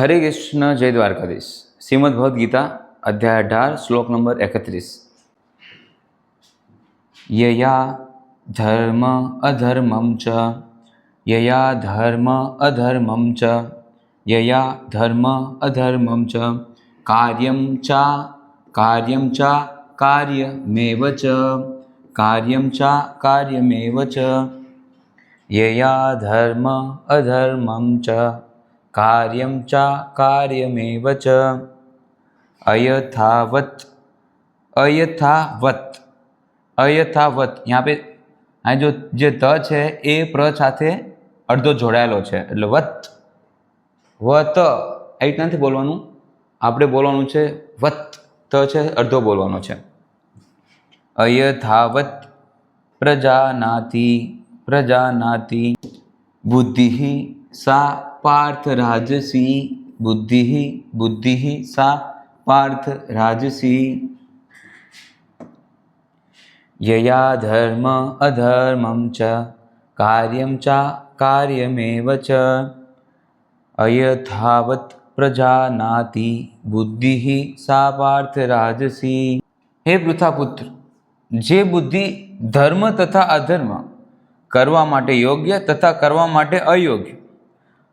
હરે કૃષ્ણ જય દ્વારકાધીશ શ્રીમદ ભગવદ્ ગીતા અધ્યાય અઢાર શ્લોક નંબર એકત્રીસ યયા ધર્મ અધર્મમ ચ યયા ધર્મ અધર્મમ ચ યયા ધર્મ અધર્મમ ચ કાર્યમ ચા કાર્યમ ચા કાર્યમેવ ચ કાર્યમ ચા કાર્યમેવ ચ યયા ધર્મ અધર્મમ ચ કાર્યમ ચા કાર્યમેવ ચ અયથાવત અયથાવત અયથાવત यहाँ पे આ જો જે ત છે એ પ્ર સાથે અડધો જોડાયેલો છે એટલે વત વત એ રીતના નથી બોલવાનું આપણે બોલવાનું છે વત ત છે અડધો બોલવાનો છે અયથાવત પ્રજાનાતિ પ્રજાનાતિ બુદ્ધિ સા પાર્થ રાજસી બુદ્ધિ બુદ્ધિ સા પાર્થ રાજસી યયા ધર્મ अधर्मं ચ कार्यं ચા કાર્યમેવ ચ અયથાવત પ્રજાનાતિ બુદ્ધિ સા પાર્થ રાજસી હે પૃથાપુત્ર જે બુદ્ધિ ધર્મ તથા અધર્મ કરવા માટે યોગ્ય તથા કરવા માટે અયોગ્ય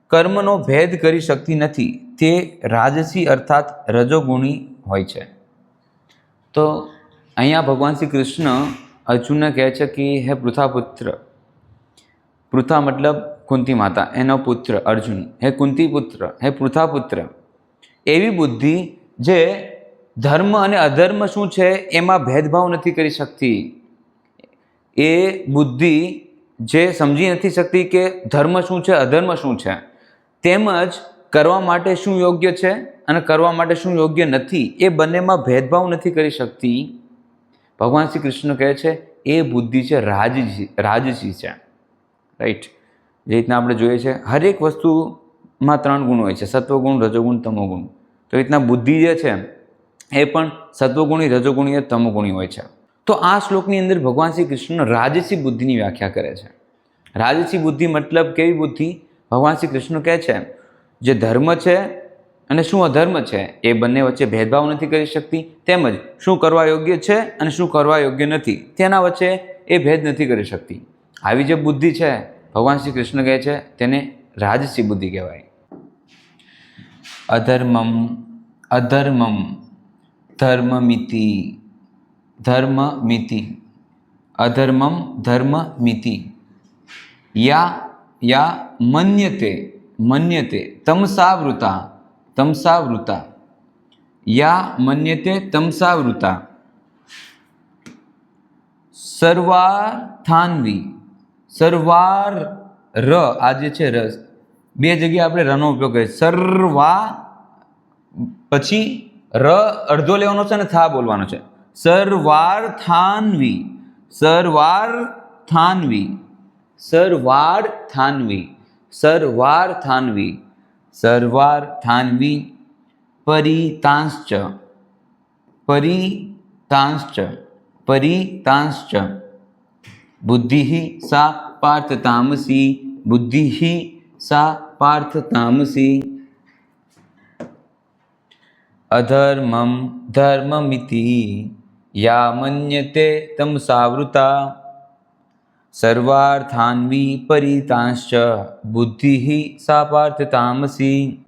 કર્મનો ભેદ કરી શકતી નથી. તે રાજસી અર્થાત રજોગુણી હોય છે. તો અહીંયા ભગવાન શ્રી કૃષ્ણ અર્જુનને કહે છે કે, હે પૃથાપુત્ર. પૃથા મતલબ કુંતી માતા, એનો પુત્ર અર્જુન. હે કુંતી પુત્ર હે પૃથાપુત્ર. એવી બુદ્ધિ જે ધર્મ અને અધર્મ શું છે એમાં ભેદભાવ નથી કરી શકતી. એ બુદ્ધિ જે સમજી નથી શકતી કે ધર્મ શું છે, અધર્મ શું છે. તેમજ કરવા માટે શું યોગ્ય છે અને કરવા માટે શું યોગ્ય નથી, એ બંનેમાં ભેદભાવ નથી કરી શકતી. ભગવાન શ્રી કૃષ્ણ કહે છે, એ બુદ્ધિ છે, રાજજી રાજસી છે. રાઈટ જે રીતના આપણે જોઈએ છે, હરેક વસ્તુમાં ત્રણ ગુણ હોય છે, સત્વગુણ, રજોગુણ, તમોગુણ. તો રીતના બુદ્ધિ જે છે, એ પણ સત્વગુણી, રજોગુણી તમોગુણી હોય છે. તો આ શ્લોકની અંદર ભગવાન શ્રી કૃષ્ણ રાજસી બુદ્ધિની વ્યાખ્યા કરે છે. રાજસી બુદ્ધિ મતલબ કેવી બુદ્ધિ? ભગવાન શ્રી કૃષ્ણ કહે છે, જે ધર્મ છે અને શું અધર્મ છે, એ બંને વચ્ચે ભેદભાવ નથી કરી શકતી. તેમજ શું કરવા યોગ્ય છે અને શું કરવા યોગ્ય નથી, તેના વચ્ચે એ ભેદ નથી કરી શકતી. આવી જે બુદ્ધિ છે, ભગવાન શ્રી કૃષ્ણ કહે છે, તેને રાજસી બુદ્ધિ કહેવાય. અધર્મમ અધર્મમ, ધર્મમિતિ ધર્મમિતિ, અધર્મમ, ધર્મમિતિ. યા યા મન્યતે મન્યતે તમસાવૃતા તમસાવૃતા યા મન્યતે તમસાવૃતા સર્વાર્થાન્વી સર્વાર ર આ જે છે રસ બે જગ્યાએ આપણે રનો ઉપયોગ કરીએ સર્વા પછી ર અડધો લેવાનો છે અને થા બોલવાનો છે સર્વાર્થાન્વી સર્વાર્થાન્વી થાનવી સરવાર થાનવી પરિતાંશ્ચ પરિતાંશ્ચ પરિતાંશ્ચ બુદ્ધિ સા પાર્થ તામસી બુદ્ધિ સા પાર્થ તામસી અધર્મમ ધર્મમિતિ યા મન્યતે તમસાવૃતા સર્વાર્થાન્વી પરિતાંશ્ચ બુદ્ધિ સા પાર્થ તામસી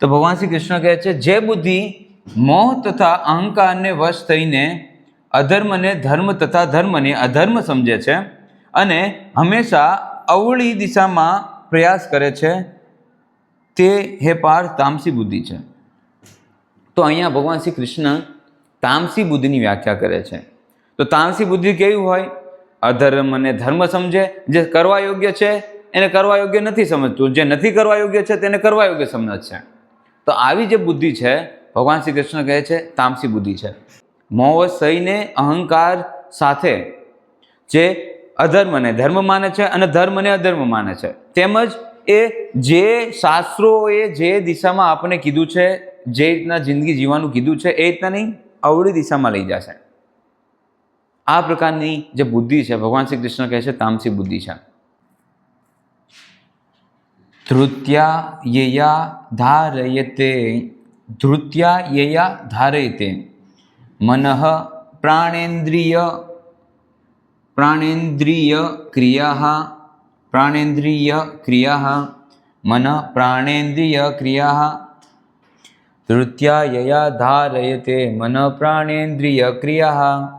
તો ભગવાન શ્રી કૃષ્ણ કહે છે જે બુદ્ધિ મોહ તથા અહંકારને વશ થઈને અધર્મને ધર્મ તથા ધર્મને અધર્મ સમજે છે અને હંમેશા અવળી દિશામાં પ્રયાસ કરે છે, તે હે પાર્થ તામસી બુદ્ધિ છે. તો અહીંયા ભગવાન શ્રી કૃષ્ણ તામસી બુદ્ધિની વ્યાખ્યા કરે છે. તો તામસી બુદ્ધિ કેવી હોય? અધર્મ અને ધર્મ સમજે, જે કરવા યોગ્ય છે, એને કરવા યોગ્ય નથી સમજતું. જે નથી કરવા યોગ્ય છે, તેને કરવા યોગ્ય સમજ છે તો આવી જે બુદ્ધિ છે, ભગવાન શ્રી કૃષ્ણ કહે છે, તામસી બુદ્ધિ છે. મોહ સહીને અહંકાર સાથે જે અધર્મને ધર્મ માને છે અને ધર્મને અધર્મ માને છે. તેમજ એ જે શાસ્ત્રોએ જે દિશામાં આપણે કીધું છે, જે રીતના જિંદગી જીવવાનું કીધું છે, એ રીતના નહીં, અવળી દિશામાં લઈ જશે. આ પ્રકારની જે બુદ્ધિ છે, ભગવાન શ્રી કૃષ્ણ કહે છે, તામસી બુદ્ધિ છે. ધૃત્યા યયા ધારયતે, ધૃત્યા યયા ધારયતે, મનઃ પ્રાણેન્દ્રિય પ્રાણેન્દ્રિય ક્રિયા પ્રાણેન્દ્રિય ક્રિયા, મન પ્રાણેન્દ્રિય ક્રિયા, ધૃત્યા યયા ધારયતે, મન પ્રાણેન્દ્રિય ક્રિયા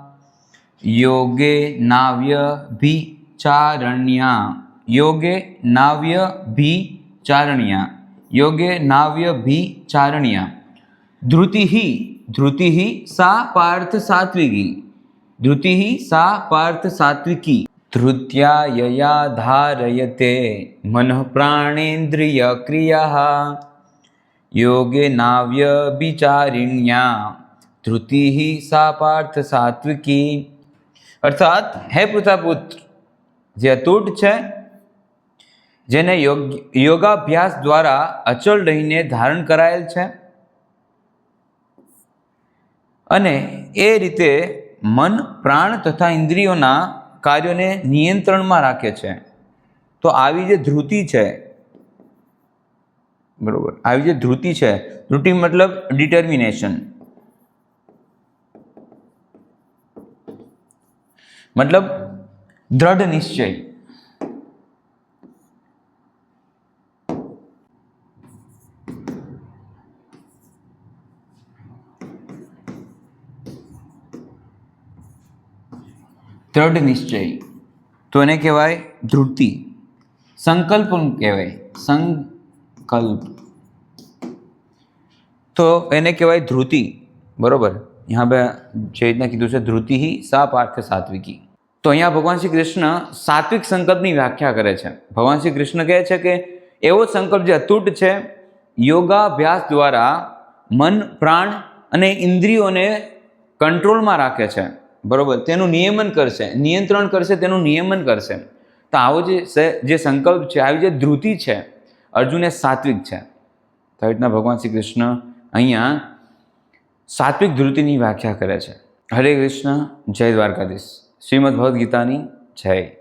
યોગે નાવ્ય ભિચારણ્યા યોગે નાવ્ય ભિચારણ્યા યોગે નાવ્ય ભિચારણ્યા ધૃતિ ધૃતિ સા પાર્થ સાત્વિકી ધૃતિ સા પાર્થ સાત્વિકી ધૃત્યા યયા ધારયતે મન પ્રાણેન્દ્રિય ક્રિયા યોગે નાવ્ય વિચારિણ્યા ધૃતિ સા પાર્થ સાત્વિકી અર્થાત, હે પૃથાપુત્ર, જે અતૂટ છે, જેને યોગ, યોગાભ્યાસ દ્વારા અચળ રહીને ધારણ કરાયેલ છે, અને એ રીતે મન, પ્રાણ તથા ઇન્દ્રિયોના કાર્યોને નિયંત્રણમાં રાખે છે. તો આવી જે ધૃતિ છે, બરોબર, આવી જે ધૃતિ છે, ધ્રુતિ મતલબ ડિટર્મિનેશન મતલબ દ્રઢ નિશ્ચય. દ્રઢ નિશ્ચય. તો એને કહેવાય ધૃતિ સંકલ્પ કહેવાય. સંકલ્પ. તો એને કહેવાય ધૃતિ બરોબર? यहाँ पे જે રીતના કીધું છે ધૃતિ સા પાર્થ સાત્વિકી તો અહીંયા ભગવાન શ્રી કૃષ્ણ સાત્વિક સંકલ્પની વ્યાખ્યા કરે છે ભગવાન શ્રી કૃષ્ણ કહે છે કે એવો સંકલ્પ જે અતૂટ છે યોગાભ્યાસ દ્વારા મન પ્રાણ અને ઇન્દ્રિયોને કંટ્રોલમાં રાખે છે બરોબર તેનું નિયમન કરશે નિયંત્રણ કરશે તેનું નિયમન કરશે તો આવો જે સ- જે સંકલ્પ છે આવી જે ધૃતિ છે અર્જુન એ સાત્વિક છે તો આવી રીતના ભગવાન શ્રી કૃષ્ણ અહીંયા સાત્વિક ધૃતિની વ્યાખ્યા કરે છે. હરે કૃષ્ણ જય દ્વારકાધીશ. શ્રીમદ ભગવદ્ ગીતાની જય.